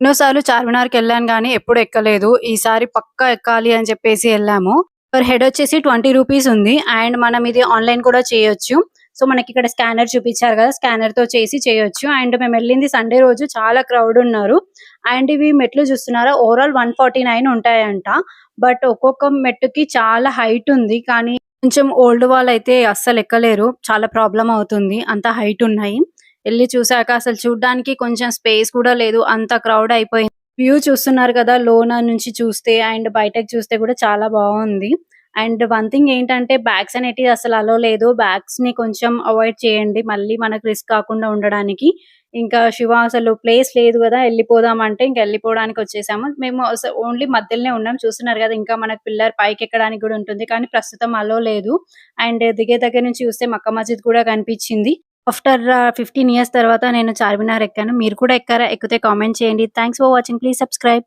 ఎన్నోసార్లు చార్మినార్‌కి వెళ్ళాను కానీ ఎప్పుడు ఎక్కలేదు. ఈసారి పక్కా ఎక్కాలి అని చెప్పేసి వెళ్ళాము పర్ హెడ్ వచ్చేసి 20 రూపీస్ ఉంది. అండ్ మనం ఇది ఆన్‌లైన్ కూడా చేయొచ్చు. సో, మనకి ఇక్కడ స్కానర్ చూపించారు కదా స్కానర్ స్కానర్‌తో చేసి చేయొచ్చు. అండ్ మేము వెళ్ళింది సండే రోజు చాలా క్రౌడ్ ఉన్నారు. అండ్ ఇవి మెట్లు చూస్తున్నారా? ఓవరాల్ 149 ఉంటాయంట. బట్ ఒక్కొక్క మెట్టుకి చాలా హైట్ ఉంది. కానీ కొంచెం ఓల్డ్ వాళ్ళైతే అస్సలు ఎక్కలేరు. చాలా ప్రాబ్లం అవుతుంది. అంత హైట్ ఉన్నాయి. వెళ్ళి చూసాక అసలు చూడ్డానికి కొంచెం స్పేస్ కూడా లేదు. అంత క్రౌడ్ అయిపోయింది. వ్యూ చూస్తున్నారు కదా! లోన నుంచి చూస్తే అండ్ బయటకి చూస్తే కూడా చాలా బాగుంది అండ్ వన్ థింగ్ ఏంటంటే బ్యాగ్స్ అనేటివి అసలు అలో లేదు. బ్యాగ్స్ని కొంచెం అవాయిడ్ చేయండి. మళ్ళీ మనకు రిస్క్ కాకుండా ఉండడానికి. ఇంకా శివ అసలు ప్లేస్ లేదు కదా వెళ్ళిపోదాం అంటే ఇంకా వెళ్ళిపోవడానికి వచ్చేసాము. మేము ఓన్లీ మధ్యలోనే ఉన్నాం. చూస్తున్నారు కదా ఇంకా మనకు పిల్లర్ పైకి ఎక్కడానికి కూడా ఉంటుంది. కానీ ప్రస్తుతం అలో లేదు. అండ్ దిగే దగ్గర నుంచి చూస్తే మక్క మస్జిద్ కూడా కనిపించింది ఆఫ్టర్ 15 ఇయర్స్ తర్వాత నేను చార్మినార్ ఎక్కాను. మీరు కూడా ఎక్కారా? ఎక్కితే కామెంట్ చేయండి. Thanks for watching. Please subscribe.